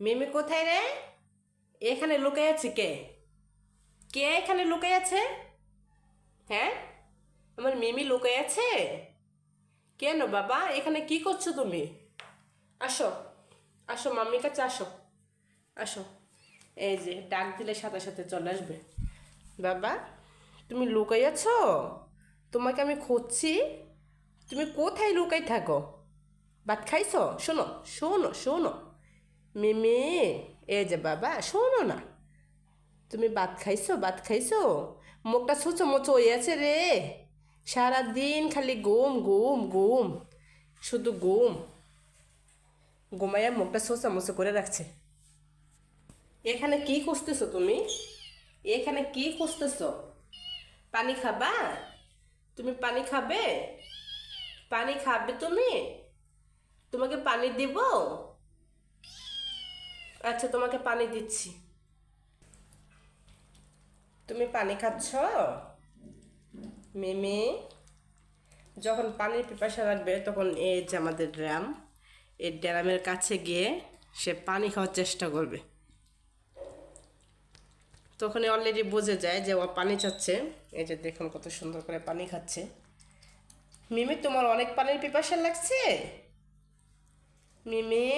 মিমি কোথায় রে? এখানে লুকাই আছে কে? কে এখানে লুকাই আছে? হ্যাঁ? আমার মিমি লুকাই আছে? কেন বাবা? এখানে কি করছ তুমি? আসো আসো মাম্মির কাছে আসো আসো। এই যে ডাক দিলে সাথে সাথে চলে আসবে। বাবা, তুমি লুকাই আছো? তোমাকে আমি খুঁজছি। তুমি কোথায় লুকাই থাকো? ভাত খাইছো? শোনো শোনো শোনো। মিমি, এ যে বাবা, শোনো না। তুমি ভাত খাইছো ভাত খাইছো? মুখটা ছুচো মুচো আছে রে। সারাদিন খালি ঘুম ঘুম ঘুম, শুধু ঘুম। ঘুমাইয়া মুখটা সোচা মুচো করে রাখছে। এখানে কি খুঁজতেছো তুমি? এখানে কি খুঁজতেছো? পানি খাবা? তুমি পানি খাবে? পানি খাবে তুমি? তোমাকে পানি দিব? আচ্ছা তোমাকে পানি দিচ্ছি। তুমি পানি খাচ্ছ? মিমি, যখন পানির পিপাসা লাগবে, তখন এই যে আমাদের ড্রাম, এই ড্রামের কাছে গিয়ে সে পানি খাওয়ার চেষ্টা করবে। তখনই অলরেডি বুঝে যায় যে ও পানি চাচ্ছে। এই যে দেখুন কত সুন্দর করে পানি খাচ্ছে। মিমি, তোমার অনেক পানির পিপাসা লাগছে? মিমি